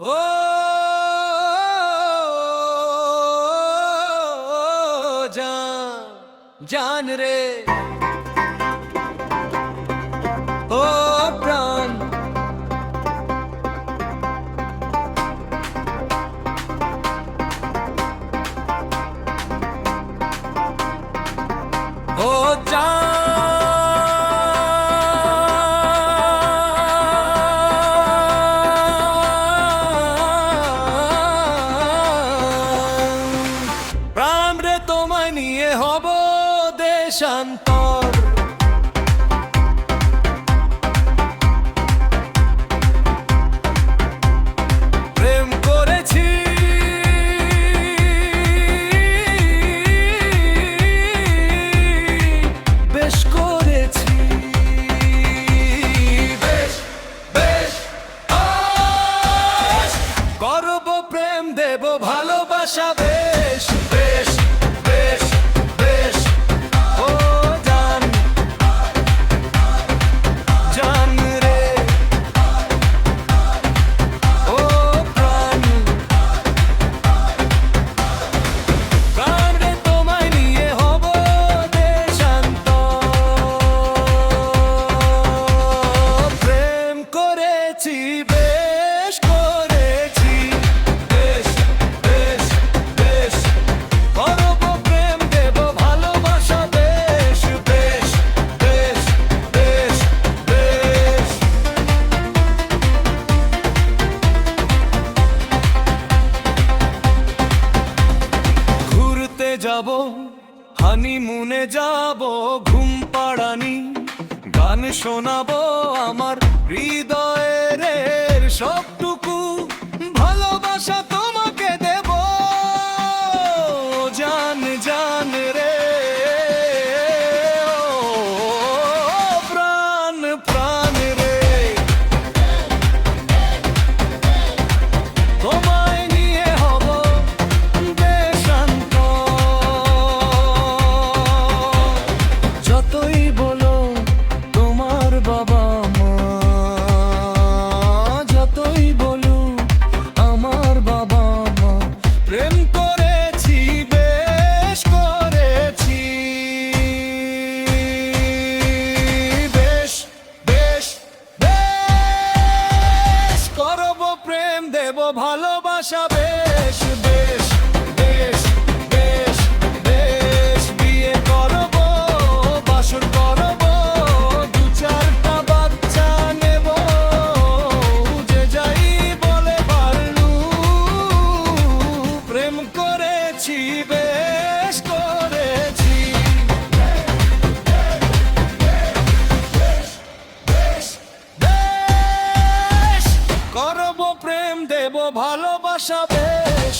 ਹੋ ਜਾਨ ਜਾਨ ਰੇ। নিয়ে হব দেশান্তর। প্রেম করেছি। বেশ বেশ প্রেম দেব ভালোবাসা বেশ। হানিমুনে যাব ঘুম পাড়ানি গান শোনাবো আমার হৃদয়ের সব başa beş প্রেম দেব ভালোবাসা বেশ